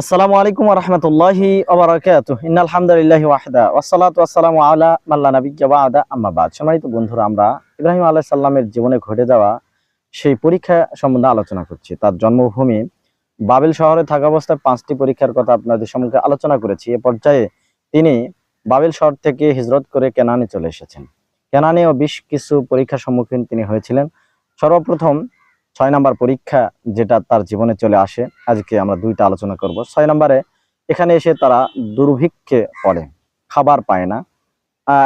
আসসালামু আলাইকুম রহমতুল্লাহি ওবরাকাতুহ ইন্নাল হামদুলিল্লাহি ওয়াহদা। ওয়াসসালাতু ওয়াসসালামু আলা মাল্লা নাবিয়্যা বা'দা। আম্মা বাদ। সম্মানিত বন্ধুরা, আমরা ইব্রাহিম আলাইহিস সালামের জীবনে ঘটে যাওয়া সেই পরীক্ষা সম্বন্ধে আলোচনা করছি। তার জন্মভূমি বাবেল শহরে থাকা অবস্থায় পাঁচটি পরীক্ষার কথা আপনাদের সম্মুখে আলোচনা করেছি। এ পর্যায়ে তিনি বাবেল শহর থেকে হিজরত করে কেনানে চলে এসেছেন। কেনানেও বেশ কিছু পরীক্ষার সম্মুখীন তিনি হয়েছিলেন। সর্বপ্রথম ছয় নাম্বার পরীক্ষা যেটা তার জীবনে চলে আসে, আজকে আমরা দুইটা আলোচনা করব। ছয় নম্বরে এখানে এসে তারা দুর্ভিক্ষে পড়ে, খাবার পায় না।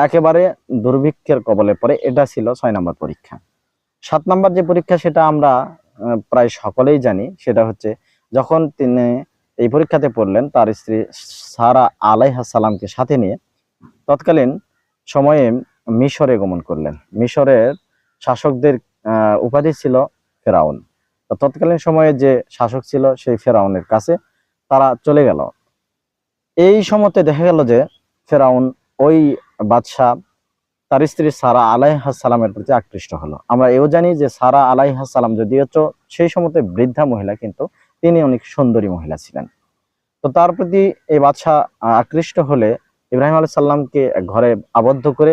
একেবারে দুর্ভিক্ষের কবলে পড়ে, এটা ছিল ছয় নম্বর পরীক্ষা। সাত নম্বর যে পরীক্ষা সেটা আমরা প্রায় সকলেই জানি, সেটা হচ্ছে যখন তিনি এই পরীক্ষাতে পড়লেন, তার স্ত্রী সারা আলাইহা সালামকে সাথে নিয়ে তৎকালীন সময়ে মিশরে গমন করলেন। মিশরের শাসকদের উপাধি ছিল ফেরাউন। তৎকালীন সময়ে যে শাসক ছিল সেই ফেরাউনের কাছে তারা চলে গেল। এই সময়তে দেখা গেল যে ফেরাউন ওই বাদশাহ তার স্ত্রী সারা আলাইহাসালামের প্রতি আকৃষ্ট হলো। আমরা এও জানি যে সারা আলাইহাসালাম যদিও সেই সময়তে বৃদ্ধা মহিলা কিন্তু তিনি অনেক সুন্দরী মহিলা ছিলেন। তো তার প্রতি এই বাদশাহ আকৃষ্ট হলে ইব্রাহিম আলাইহিস সালামকে ঘরে আবদ্ধ করে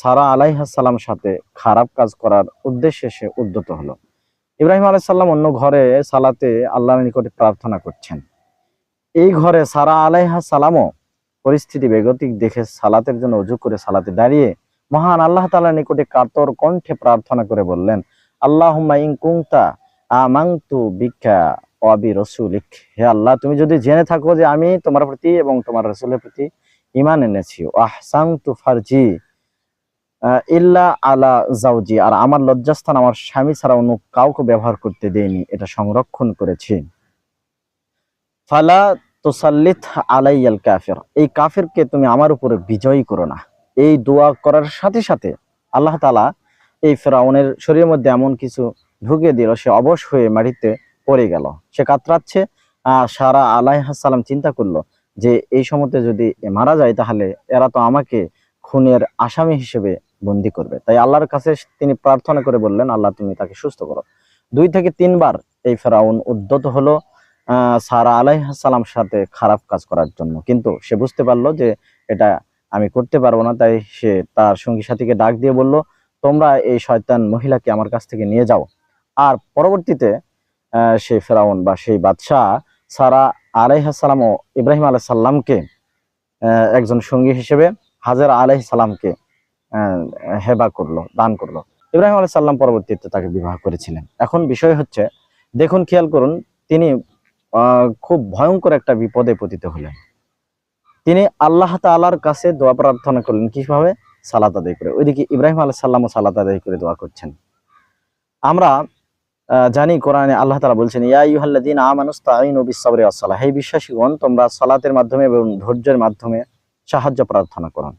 সারা আলাইহাসালাম সাথে খারাপ কাজ করার উদ্দেশ্যে সে উদ্যত হলো। ইব্রাহিম আলাইসাল্লাম অন্য ঘরে সালাতে আল্লাহর নিকটে প্রার্থনা করছেন। এই ঘরে সারা সালামও পরিস্থিতি বেগতিক দেখে সালাতের জন্য উজু করে সালাতে দাঁড়িয়ে মহান আল্লাহ তাআলার নিকটে কাতর কণ্ঠে প্রার্থনা করে বললেন আল্লাহুম্মা ইন কুনতা আমানতু বিকা ওয়াবি রসুলিক হে আল্লাহ তুমি যদি জেনে থাকো যে আমি তোমার প্রতি এবং তোমার রসুলের প্রতি ইমান এনেছি। আহসানতু ফারজি। আহ, ইল্লা আলা জাউজি আর আমার লজ্জাস্থান আমার স্বামী ছাড়া অন্য কাউকে ব্যবহার করতে দেয়নি, এটা সংরক্ষণ করেছি। ফালা তুসাল্লিত আলাইয়াল কাফের, এই কাফিরকে তুমি আমার উপরে বিজয়ী করো না। এই দোয়া করার সাথে সাথে আল্লাহ তালা এই ফেরাউনের শরীরের মধ্যে এমন কিছু ঢুকে দিল, সে অবশ হয়ে মাটিতে পড়ে গেল। সে কাতরাচ্ছে সারা আলাইহাসালাম চিন্তা করল যে এই সময়তে যদি মারা যায় তাহলে এরা তো আমাকে খুনের আসামি হিসেবে বন্দি করবে। তাই আল্লাহর কাছে তিনি প্রার্থনা করে বললেন আল্লাহ তুমি তাকে সুস্থ করো। দুই থেকে তিনবার এই ফেরাউন উদ্যত হলো সারা আলাইহাসালাম সাথে খারাপ কাজ করার জন্য। কিন্তু সে বুঝতে পারল যে এটা আমি করতে পারব না তাই সে তার সঙ্গী সাথীকে ডাক দিয়ে বলল তোমরা এই শয়তান মহিলাকে আমার কাছ থেকে নিয়ে যাও। আর পরবর্তীতে সেই ফেরাউন বা সেই বাদশাহ সারা আলাইহাসালাম ও ইব্রাহিম আলাইসাল্লামকে আহ, একজন সঙ্গী হিসেবে হাজার আলাইসালামকে হেবা করল, দান করল। ইব্রাহিম আলাহ সাল্লাম পরবর্তীতে তাকে বিবাহ করেছিলেন। এখন বিষয় হচ্ছে, দেখুন, খেয়াল করুন, তিনি খুব ভয়ঙ্কর একটা বিপদে পতিত হলেন। তিনি আল্লাহ তাআলার কাছে দোয়া প্রার্থনা করলেন কীভাবে? সালাত আদায় করে। ওইদিকে ইব্রাহিম আলাইহিস সাল্লামও সালাত আদায় করে দোয়া করছেন। আমরা জানি, কোরআনে আল্লাহ তালা বলছেন, ইয়া আইয়ুহাল্লাযীনা আমানুস্তাঈনু বিস-সাবরি ওয়াস-সালাহ। হে বিশ্বাসীগণ, তোমরা সালাতের মাধ্যমে এবং ধৈর্যের মাধ্যমে সাহায্য প্রার্থনা করো।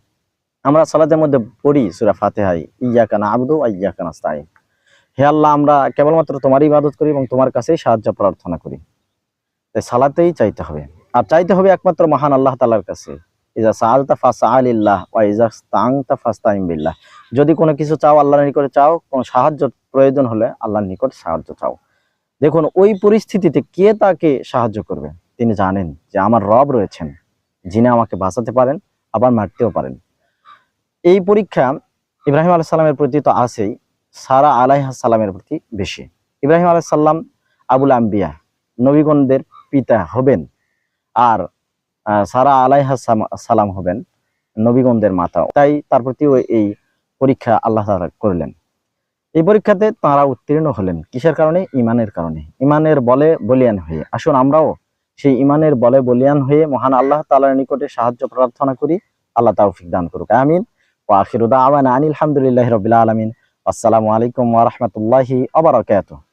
আমরা সালাতের মধ্যে পড়ি সূরা ফাতিহায় ইয়াকা না'বুদু ইয়া ইয়াকা নাস্তাঈন হে আল্লাহ, আমরা কেবলমাত্র তোমারই ইবাদত করি এবং তোমার কাছেই সাহায্য প্রার্থনা করি। তাই সালাতেই চাইতে হবে। আর চাইতে হবে একমাত্র মহান আল্লাহ তাআলার কাছে। ইজা সাআলতা ফাসআলিল্লাহ ওয়া ইজা ইসতাআনতা ফাসতাইন বিল্লাহ যদি কোনো কিছু চাও আল্লাহর নিকটে চাও, কোনো সাহায্য প্রয়োজন হলে আল্লাহর নিকট সাহায্য চাও। দেখুন, ওই পরিস্থিতিতে কে তাকে সাহায্য করবে? তিনি জানেন যে আমার রব রয়েছেন। যিনি আমাকে বাঁচাতে পারেন, আবার মারতেও পারেন। এই পরীক্ষা ইব্রাহিম আলাইহিস সালামের প্রতি তো আছেই, সারা আলাইহাস সালামের প্রতি বেশি। ইব্রাহিম আলাইহিস সাল্লাম আবুল আম্বিয়া, নবীগণদের পিতা হবেন আর সারা আলাইহাস সালাম হবেন নবীগণদের মাতা। তাই তার প্রতিও এই পরীক্ষা আল্লাহ তাআলা করলেন। এই পরীক্ষাতে তারা উত্তীর্ণ হলেন। কিসের কারণে? ইমানের কারণে। ইমানের বলে বলিয়ান হয়ে। আসুন আমরাও সেই ইমানের বলে বলিয়ান হয়ে মহান আল্লাহ তাআলার নিকটে সাহায্য প্রার্থনা করি। আল্লাহ তাওফিক দান করুক। আমিন। ওয়া আখিরু দাওয়ানা আনিল হামদুলিল্লাহি রবিল আলমিন আসসালামু আলাইকুম ওরহমতুল্লাহি বারাকাতুহু